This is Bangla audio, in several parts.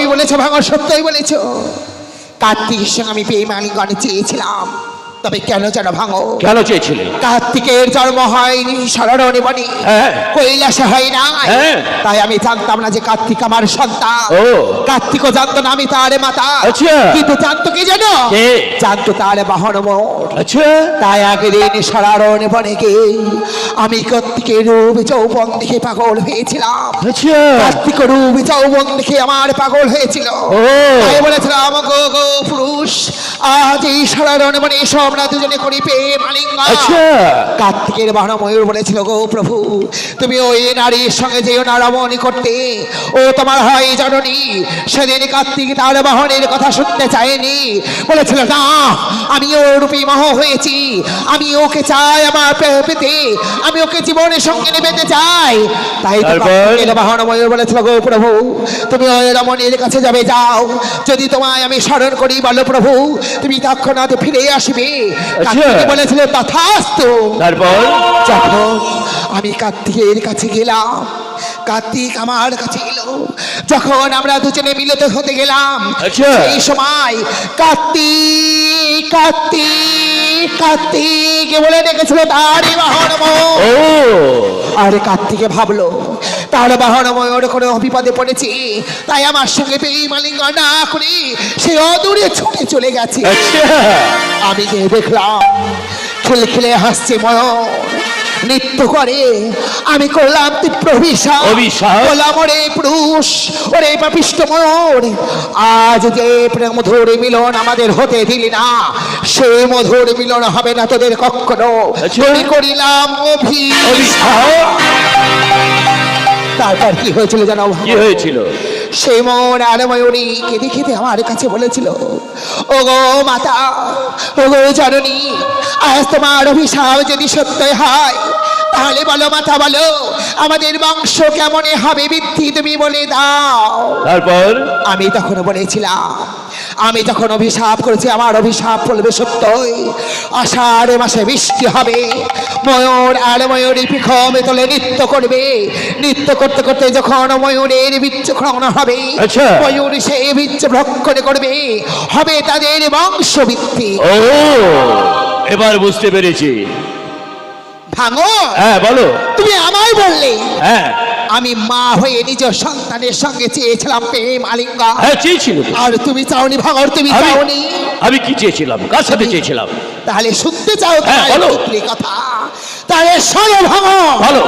তুমি বলেছ ভাঙা সত্যই বলেছ। কার্তিকের সঙ্গে আমি বেমানিগণে চেয়েছিলাম। তবে কেন যেন ভাঙো কেন চেয়েছিলে কার্তিকের জন্ম হয়নি সরণে বনি। কৈলাসে হয় না হ্যাঁ। তাই আমি জানতাম না যে কার্তিক আমার সন্তান। কার্তিকও জানতো না আমি তার মাতা আচ্ছা। কিন্তু জানতো কি জানো? জানতো তার বাহন আচ্ছা তাই একদিন বনে গিয়ে আমি কার্তিকের রূপ যৌবন দেখে পাগল হয়েছিলাম আচ্ছা কার্তিক রূপ যৌবন দেখে আমার পাগল হয়েছিল। তাই বলেছিলাম গো গো পুরুষ আজ এই সারারণ বনে এসো আমরা দুজনে করি প্রেম আলিঙ্গন। আচ্ছা। কার্তিকের বাহন ময়ূর বলেছিল গো প্রভু তুমি ওই নারীর সঙ্গে যেও না রমণী করতে। ও তোমার হয় জননী সেদিন কার্তিক তার বাহনের কথা শুনতে চায়নি। বলেছিল না আমি ওর রূপী মহ হয়েছি। আমি ওকে চাই আমার পেতে আমি ওকে জীবনের সঙ্গে নিবেতে চাই। তাই? বাহন ময়ূর বলেছিল গো প্রভু তুমি ওই রমণীর কাছে যাবে যাও। যদি তোমায় আমি স্মরণ করি বলো প্রভু তুমি তৎক্ষণাৎ ফিরে আসবে। বলেছিল তথাস্তু। তারপর? যখন আমি কার্তিকের কাছে গেলাম। কার্তিক আমার কাছে এলো। যখন আমরা দুজনে মিলিত হতে গেলাম আচ্ছা। সেই সময় কার্তিক কার্তিক কার্তিক বলে ডেকেছিল তারই বাহন আরে কার্তিকে ভাবলো তার বাহন ময়ূর করে বিপদে পড়েছি। তাই আমার সঙ্গে বেইমালিঙ্গ না করে সে অদূরে ছুটে চলে গেছে। আচ্ছা। আমি গিয়ে দেখলাম খেলে খেলে হাসছে ময়ূর। নৃত্য করে। আমি করলাম অভিশাপ। অভিশাপ? বললাম ওরে পুরুষ ওরে পাপিষ্ট ময়ূর আজ যে মধুর মিলন আমাদের হতে দিলি না সেই মধুর মিলন হবে না তোদের কখনো আচ্ছা। করিলাম অভিশাপ? তারপর কি হয়েছিল জানো কি হয়েছিল? সেই মন আর ময়ূরী কেঁদে খেতে আমার কাছে বলেছিল ও গো মাতা ও গো জননী আজ তোমার অভিশাপ যদি সত্যই হয় তাহলে বলো মাতা বলো আমাদের বংশ কেমন হবে বৃদ্ধি তুমি বলে দাও। তারপর? আমি তখন বলেছিলাম আমি যখন অভিশাপ করেছি আমার অভিশাপ বলবে সত্যই। আষাঢ় মাসে বৃষ্টি হবে। ময়ূর আর ময়ূরী পিখমে তোলে নৃত্য করবে। নৃত্য করতে করতে যখন ময়ূরের বিচ্ছক্ষণ হবে আচ্ছা। ময়ূর সে বিচ্ছ ভক্ষণ করবে। হবে তাদের বংশবৃদ্ধি। ও এবার বুঝতে পেরেছি। ভাঙো। হ্যাঁ বলো। তুমি আমায় বললে। হ্যাঁ। আমি মা হয়ে নিজ সন্তানের সঙ্গে চেয়েছিলাম প্রেম আলিঙ্গা। হ্যাঁ চেয়েছিল আর তুমি চাওনি ভাঙর তুমি চাওনি। আমি কি চেয়েছিলাম? কার সাথে চেয়েছিলাম? তাহলে শুনতে চাও হ্যাঁ। পুত্রী কথা। তাহলে শোনো ভাঙো ভালো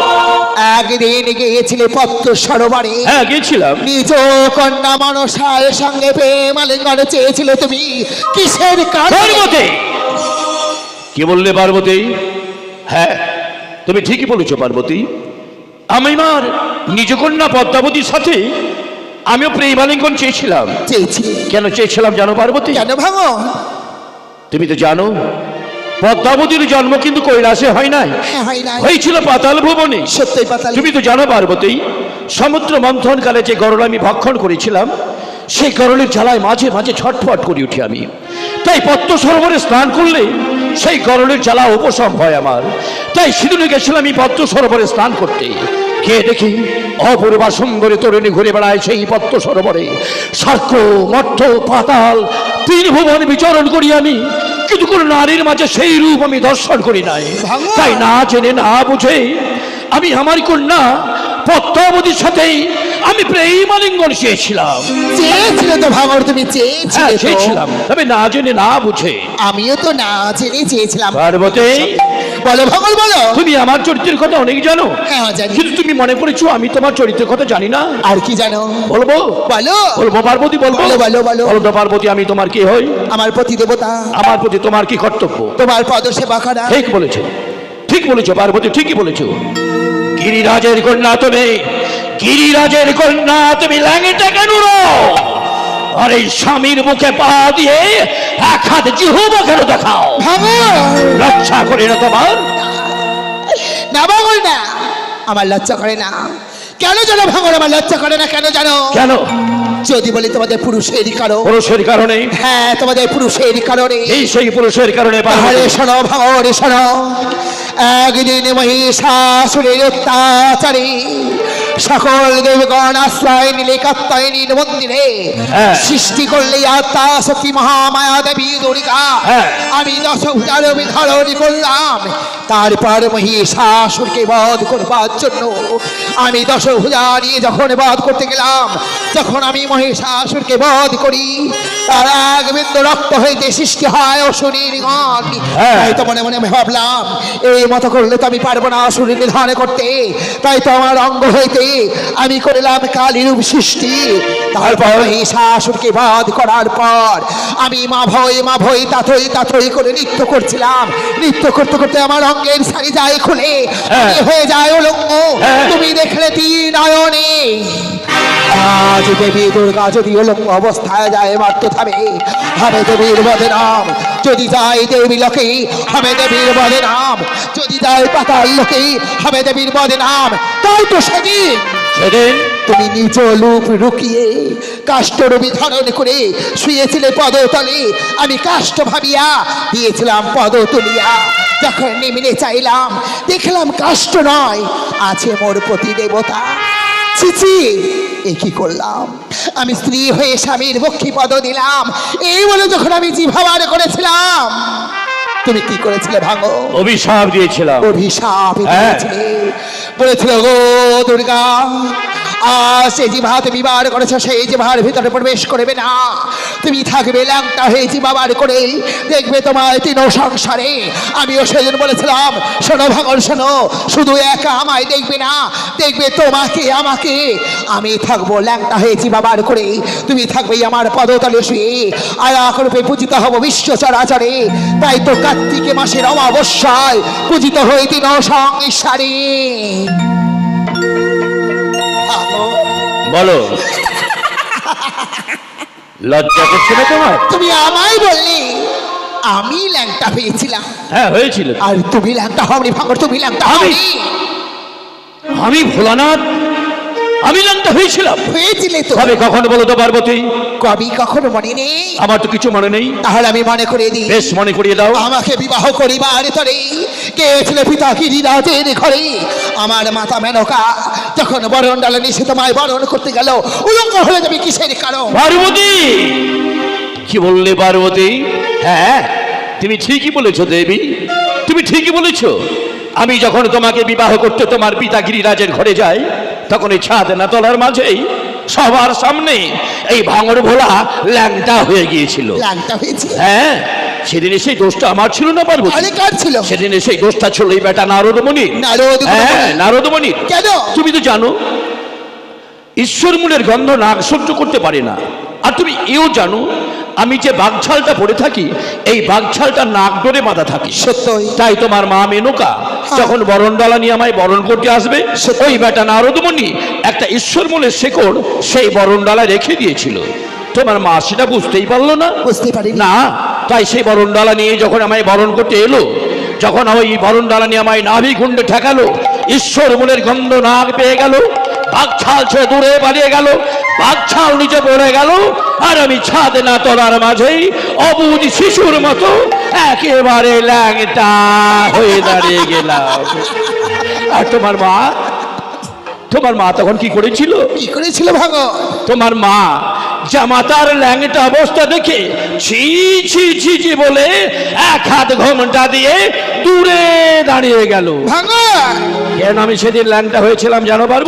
একদিন গিয়েছিলে পত্র সরোবরে। হ্যাঁ গিয়েছিলাম। নিজ কন্যা মনসার সঙ্গে প্রেম আলিঙ্গন চেয়েছিলে তুমি। কিসের কারণে? কি বললে পার্বতী? হ্যাঁ তুমি ঠিকই বলেছ পার্বতী। আমি মার নিজ কন্যা পদ্মাবতীর সাথে আমিও প্রেমালিঙ্গন চেয়েছিলাম। চেয়েছিলে কেন চেয়েছিলাম জানো পার্বতী? কেন ভাঙো? তুমি তো জানো পদ্মাবতীর জন্ম কিন্তু কৈলাসে হয় নাই। হ্যাঁ হয় না হয়েছিল পাতাল ভুবনে। সত্যই পাতাল তুমি তো জানো পার্বতী সমুদ্র মন্থনকালে যে গরল আমি ভক্ষণ করেছিলাম সেই গরলের জ্বালায় মাঝে মাঝে ছটফট করে উঠি আমি। তাই পদ্ম সরোবরে স্নান করলে সেই গরলের জ্বালা উপশম হয় আমার। তাই সেদিনে গেছিলাম আমি পদ্ম সরোবরে স্নান করতে। কে দেখি অপূর্বা সুন্দরী তরুণী ঘুরে বেড়ায় সেই পদ্ম সরোবরে। স্বর্গ মর্ত পাতাল তিন ভুবন বিচরণ করি আমি। কিন্তু কোনো নারীর মাঝে সেই রূপ আমি দর্শন করি নাই। তাই না জেনে না বুঝে আমি আমার কন্যা পদ্মাবতীর সাথেই আমি প্রেমালিঙ্গন চেয়েছিলাম। চেয়েছিলে তো ভাঙর তুমি হ্যাঁ চেয়েছিলে তো। চেয়েছিলাম। তবে না জেনে না বুঝে। আমিও তো না জেনে চেয়েছিলাম। পার্বতী বলো ভাঙর বলো। তুমি আমার চরিত্রের কথা অনেক জানো। হ্যাঁ জানি। কিন্তু তুমি মনে করেছ আমি তোমার চরিত্রের কথা জানি না? আর কি জানো? বলব? বলো। বলব পার্বতী বলব? বলো, বলো, বলো। বলো তো পার্বতী আমি তোমার কি হই? আমার প্রতি দেবতা। আমার প্রতি তোমার কি কর্তব্য? তোমার পদ সেবা করা ঠিক বলেছ। ঠিক বলেছ পার্বতী ঠিকই বলেছ। গিরিরাজের কন্যা তুমি। গিরিরাজের কন্যা তুমি ল্যাংটা কেন? আর এই স্বামীর মুখে পা দিয়ে এক হাত জিহুব কেন দেখাও? রক্ষা করে না তোমার? না ভাঙল না আমার লজ্জা করে না। কেন জানো ভাঙর আমার লজ্জা করে না কেন জানো? কেন? যদি বলি তোমাদের পুরুষের কারও পুরুষের কারণে? হ্যাঁ তোমাদের পুরুষের কারণে। এই সেই পুরুষের কারণে পার্বতী। শোনো ভাঙর শোনো। একদিন মহিষাসুরের অত্যাচারে সকল দেবগণ আশ্রয় নিলে কাত্তায়নীর মন্দিরে হ্যাঁ। সৃষ্টি করলে আত্মা শক্তি মহামায়া দেবী দুর্গা হ্যাঁ। আমি দশ হাজার ধারণ করলাম তারপর মহিষাসুরকে বধ করবার জন্য আমি দশ নিয়ে যখন বধ করতে গেলাম যখন আমি মহিষাসুরকে বধ করি তার এক বিন্দু রক্ত হইতে সৃষ্টি হয় অসুরীর গণ হ্যাঁ। তাই তো মনে মনে ভাবলাম এই মতো করলে তো আমি পারব না অসুরী নিধান করতে তাই তো আমার অঙ্গ হইতে আমি করলাম কালীরূপ সৃষ্টি তারপর মহিষাসুরকে বাদ করার পর আমি মা ভয় মা ভয় তাথই তাথই করে নৃত্য করছিলাম নৃত্য করতে করতে আমার অঙ্গের শাড়ি যায় খুলে হ্যাঁ। হয়ে যায় অলঙ্গ হ্যাঁ। তুমি দেখলে তিন নয়নে আজ দেবী দুর্গা যদি অলঙ্গ অবস্থায় যায় মারতে থামে। হবে দেবীর বদে নাম। যদি যায় দেবী লোকে হবে দেবীর বদে নাম। যদি যায় পাতাল লোকে হবে দেবীর বদে নাম। তাই তো সেদিন সেদিন তুমি নিজ লুপ রুকিয়ে কাষ্ট রবি ধারণ করে শুয়েছিলে পদতলে। আমি কাষ্ট ভাবিয়া দিয়েছিলাম পদ তুলিয়া। যখন নিমিলে চাইলাম দেখলাম কাষ্ট নয় আছে মোর প্রতি দেবতা চিচি এ কি করলাম? আমি স্ত্রী হয়ে স্বামীর বক্ষী পদ দিলাম। এই বলে যখন আমি জিভাবার করেছিলাম তুমি কি করেছিলে ভাঙো? অভিশাপ দিয়েছিলাম। অভিশাপ হ্যাঁ। বলেছিল গো দুর্গা আজ সেই জিভা তুমি বার করেছ সেই জিভার ভিতরে প্রবেশ করবে না। তুমি থাকবে ল্যাংটা হয়ে জিভা বার করে। দেখবে তোমার তিন সংসারে। আমিও সেদিন বলেছিলাম, শোনো ভাঙল শোনো, শুধু একা আমায় দেখবে না। দেখবে তোমাকে, আমাকে। আমি থাকব ল্যাংটা হয়ে জিভা বার করে। তুমি থাকবে আমার পদতলে শুয়ে। আয়াক রূপে পূজিত হব বিশ্ব চরাচরে। তাই তো কার্তিকে মাসের অমাবস্যায় পূজিত হই তিন সংসারে। বলো। লজ্জা করছে না তোমার? তুমি আমায় বললি আমি ল্যাংটা পেয়েছিলাম। হ্যাঁ হয়েছিল। আর তুমি ল্যাংটা হবনি ভাঙর তুমি ল্যাংটা হবনি আমি ভোলানাথ আমি লাংটা হয়েছিলাম। হয়েছিলে তো। তবে কখন বলো তো পার্বতী? কবি কখনো মনে নেই। আমার তো কিছু মনে নেই। তাহলে আমি মনে করে দিই। বেশ মনে করিয়ে দাও। আমাকে বিবাহ করিবার তরে কে ছিল পিতা গিরিরাজের ঘরে? আমার মাতা মেনকা যখন বরণ ডালে নিষে তোমায় বরণ করতে গেল উলঙ্গ হয়ে যাবে কিসের কারণ? পার্বতী! কি বললে পার্বতী? হ্যাঁ তুমি ঠিকই বলেছ দেবী। তুমি ঠিকই বলেছ। আমি যখন তোমাকে বিবাহ করতে তোমার পিতা গিরিরাজের ঘরে যাই তখন এই ছাদ না তলার মাঝেই সবার সামনে এই ভাঙর ভোলা ল্যাংটা হয়ে গিয়েছিল। ল্যাংটা হয়েছে হ্যাঁ সেদিনে সেই দোষটা আমার ছিল না কার ছিল? সেদিনে সেই দোষটা ছিল এই বেটা নারদমণি। নারদ হ্যাঁ নারদমণি। কেন? তুমি তো জানো ঈশ্বর মূলের গন্ধ নাক সহ্য করতে পারে না। আর তুমি এও জানো আমি যে বাগছালটা পরে থাকি এই বাগছালটা নাক ডোরে বাঁধা থাকি। সত্যই। তাই তোমার মা মেনকা যখন বরণ ডালা নিয়ে আমায় বরণ করতে আসবে। ওই বেটা নারদমণি একটা ঈশ্বর মূলের শেকড় সেই বরণ ডালা রেখে দিয়েছিল। তোমার মা সেটা বুঝতেই পারল না। বুঝতে পারি না তাই সেই বরণ ডালা নিয়ে যখন আমায় বরণ করতে এলো যখন ওই বরণ ডালা নিয়ে আমায় নাভি কুণ্ডে ঠেকালো ঈশ্বর মনের গন্ধ নাক পেয়ে গেল বাঘছাল ছেড়ে দূরে পালিয়ে গেল বাঘছাল নিচে পড়ে গেল আর আমি ছাদ না তোলার মাঝেই অবুজ শিশুর মতো একেবারে ল্যাংটা হয়ে দাঁড়িয়ে গেলাম। আর তোমার মা? তোমার মা তখন কি করেছিল? কি করেছিল ভাগ? তোমার মা জামাতার ল্যাংটা অবস্থা দেখে ছি ছি ছি ছি বলে এক হাত ঘোমটা দিয়ে দূরে দাঁড়িয়ে গেল। ভাঙো কেন আমি সেদিন ল্যাংটা হয়েছিলাম জানো পারব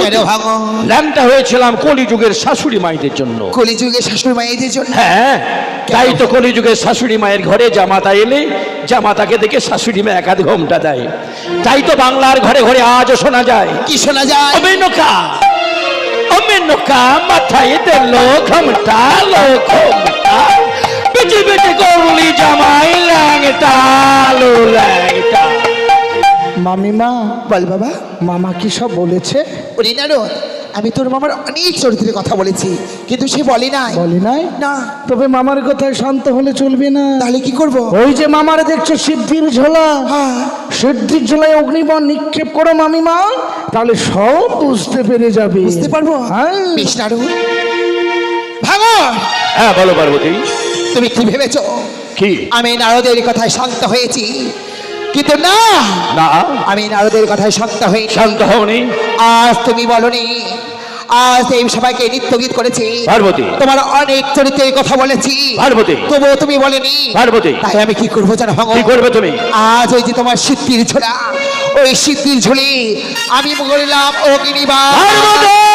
ল্যাংটা হয়েছিলাম কলিযুগের শাশুড়ি মাইদের জন্য। কলিযুগে শাশুড়ি মায়েদের জন্য? হ্যাঁ তাই তো কলিযুগের শাশুড়ি মায়ের ঘরে জামাতা এলে জামাতাকে দেখে শাশুড়ি মা এক হাত ঘোমটা দেয়। তাই তো বাংলার ঘরে ঘরে আজও শোনা যায়। কি শোনা যায়? অমেনকা অমেনকা মাথায় দিল ঘমটা লো ঘমটা বেটে বেটে করলি জামাই ল্যাংটা লো ল্যাংটা মামিমা বল বাবা মামা কি সব বলেছে? রো, আমি তোর মামার অনেক চরিত্রের কথা বলেছি কিন্তু সে বলে নাই। বলে নাই? না। তবে মামার কথায় শান্ত হলে চলবে না। তাহলে কি করব? ওই যে মামার দেখছ সিদ্ধির ঝোলা? হ্যাঁ। সিদ্ধির ঝোলায় অগ্নিবন নিক্ষেপ করো মামিমা তাহলে সব বুঝতে পেরে যাবে। বুঝতে পারব? হ্যাঁ। বেশ নাড়ু। ভাঙো হ্যাঁ বলো পার্বতী। তুমি কি ভেবেছো? কি? আমি নারদের কথায় শান্ত হয়েছি কিন্তু না। না। আমি নারদের কথায় শান্ত হই শান্ত হওনি। আজ তুমি বলনি আজ এই সবাইকে নৃত্য গীত করেছি। পার্বতী। তোমার অনেক চরিত্রে কথা বলেছি। পার্বতী। তবুও তুমি বলেনি। পার্বতী। তাই আমি কি করব জানো কি করবে তুমি? আজ ওই যে তোমার সিদ্ধির ঝোলা ওই সিদ্ধির ঝুলি আমি বললাম অগ্নিবা পার্বতী!